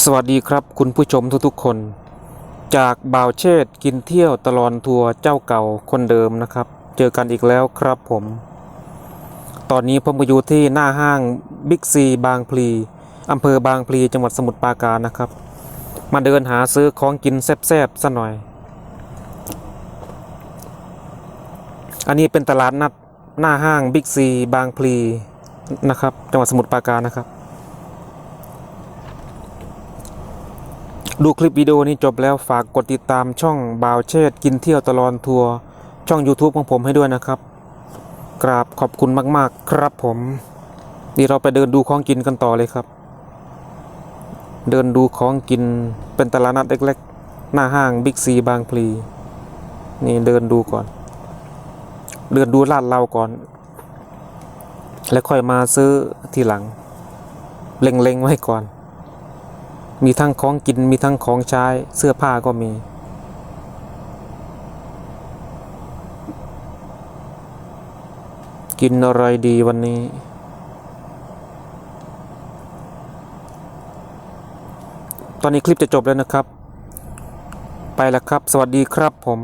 สวัสดีครับคุณผู้ชมทุกๆคน จากบ่าวเชษกินเที่ยวตลอนทัวร์เจ้าเก่าคนเดิมนะครับ เจอกันอีกแล้วครับผม ตอนนี้ผมก็อยู่ที่หน้าห้างบิ๊กซีบางพลีอำเภอบางพลีจังหวัดสมุทรปราการนะครับ มาเดินหาซื้อของกินแซ่บๆซะหน่อย อันนี้เป็นตลาดนัดหน้าห้างบิ๊กซีบางพลีนะครับ จังหวัดสมุทรปราการนะครับ ดูคลิปวิดีโอนี้จบแล้วฝากกดติดตามช่องบ่าวเชษกินเที่ยวตลอนทัวร์ช่อง YouTube ของผมให้ด้วยนะครับ กราบขอบคุณมาก ๆ ครับผมดีเราไปเดินดูของกินกันต่อเลยครับ เดินดูของกินเป็นตลาดนัดเล็กๆ หน้าห้างบิ๊กซีบางพลี นี่เดินดูก่อน เดินดูลาดเราก่อน แล้วค่อยมาซื้อทีหลัง เล็งๆไว้ก่อน มีทั้งของกินมีทั้งของใช้เสื้อผ้าก็มี กินอะไรดีวันนี้ ตอนนี้คลิปจะจบแล้วนะครับ ไปแล้วครับ สวัสดีครับผม